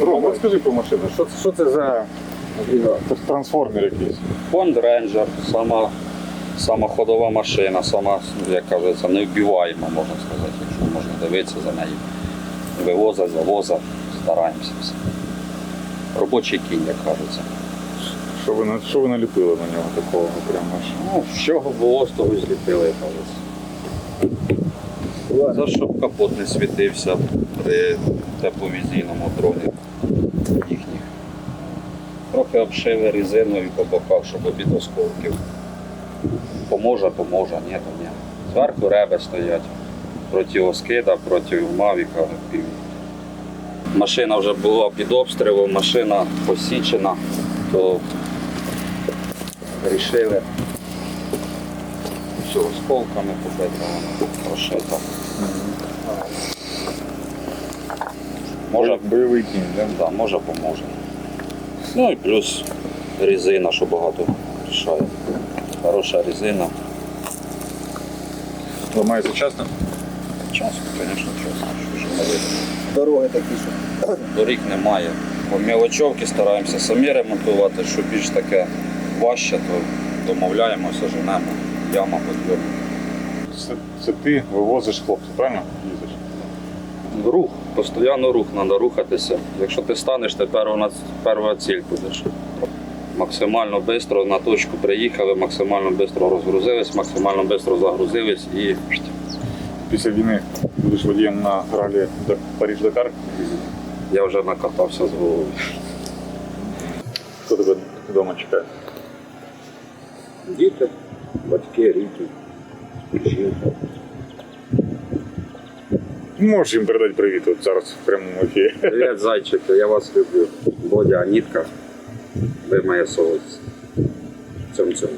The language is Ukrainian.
Ром, розкажи про машину. Що, це- що це за трансформер якийсь? Ford Ranger, сама, сама ходова машина, сама, як кажеться, невбиваєма, можна сказати, якщо можна дивитися за нею. Вивоза, завоза, стараємося все. Робочий кінь, як кажеться. Що ви, на- що ви наліпили на нього такого прямо аж? Ну, з чого було, з того і зліпили, як кажеться. За щоб капот не світився при тепловізійному дроні їхніх. Трохи обшили резиною по боках, щоб від осколків. Поможе, поможе, ні, то ні. Зверху реби стоять проти оскида, проти Мавіка. Машина вже була під обстрілом, машина посічена, то вирішили все осколками побита, прошита. Може, бойовий кінь, да? да, може поможе. Ну і плюс резина, що багато рішає. Хороша резина. Ламається часто? Часто, звісно, часто. Що ж. Дороги такі, що Доріг немає. По мілочовки стараємося самі ремонтувати, що більш таке важче, то домовляємося, женемо. Яма подйом. Це, це ти вивозиш хлопців, правильно? Їздиш? Рух, постійно рух, треба рухатися. Якщо ти станеш, ти перша, перша ціль будеш. Максимально швидко на точку приїхали, максимально швидко розгрузились, максимально швидко загрузились і Після війни будеш водієм на ралі Да- Париж-Дакар. я вже накатався з головою. Хто тебе вдома чекає? Діти, батьки, рідні, жінка. Можеш їм передати привіт от зараз в прямому ефірі. Привіт, зайчики, я вас люблю. Бодя, Анітка, ви моя совість. Цьом цьом.